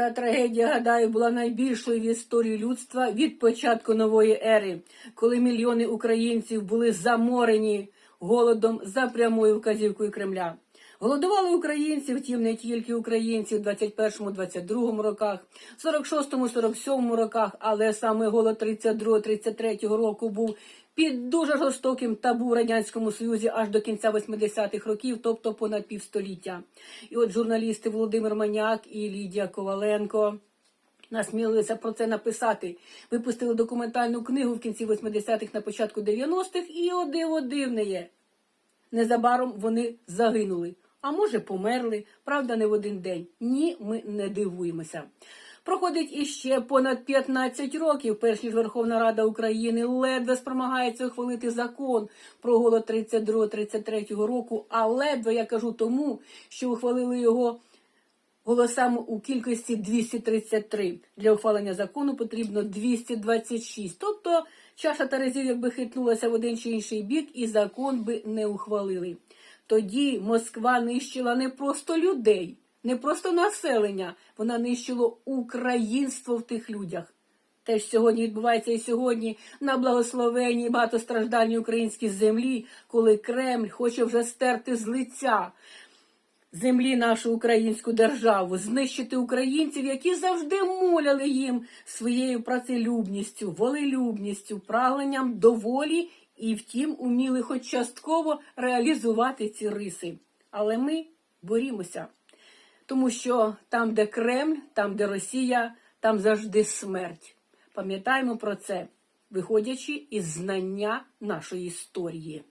Та трагедія, гадаю, була найбільшою в історії людства від початку нової ери, коли мільйони українців були заморені голодом за прямою вказівкою Кремля. Голодували українці, втім не тільки українці в 21-22 роках, 46-47 роках, але саме голод 32-33 року був під дуже жорстоким табу в радянському союзі аж до кінця 80-х років, тобто понад півстоліття. І от журналісти Володимир Маняк і Лідія Коваленко. Насмілилися про це написати. Випустили документальну книгу в кінці 80-х, на початку 90-х, і о диво дивне є. Незабаром вони загинули, а може померли, правда, не в один день. Ні, ми не дивуємося. Проходить іще понад 15 років, перш ніж Верховна Рада України ледве спромагається ухвалити закон про голод 32-33 року, а ледве я кажу тому, що ухвалили його голосами у кількості 233. Для ухвалення закону потрібно 226. Тобто чаша Терезів якби хитнулася в один чи інший бік, і закон би не ухвалили. Тоді Москва нищила не просто людей, не просто населення, вона нищила українство в тих людях. Те, що сьогодні відбувається і сьогодні на благословенній багатостраждальній українській землі, коли Кремль хоче вже стерти з лиця землі нашу українську державу, знищити українців, які завжди моляли їм своєю працелюбністю, волелюбністю, прагненням до волі і втім уміли хоч частково реалізувати ці риси. Але ми борімося, тому що там, де Кремль, там, де Росія, там завжди смерть. Пам'ятаємо про це, виходячи із знання нашої історії.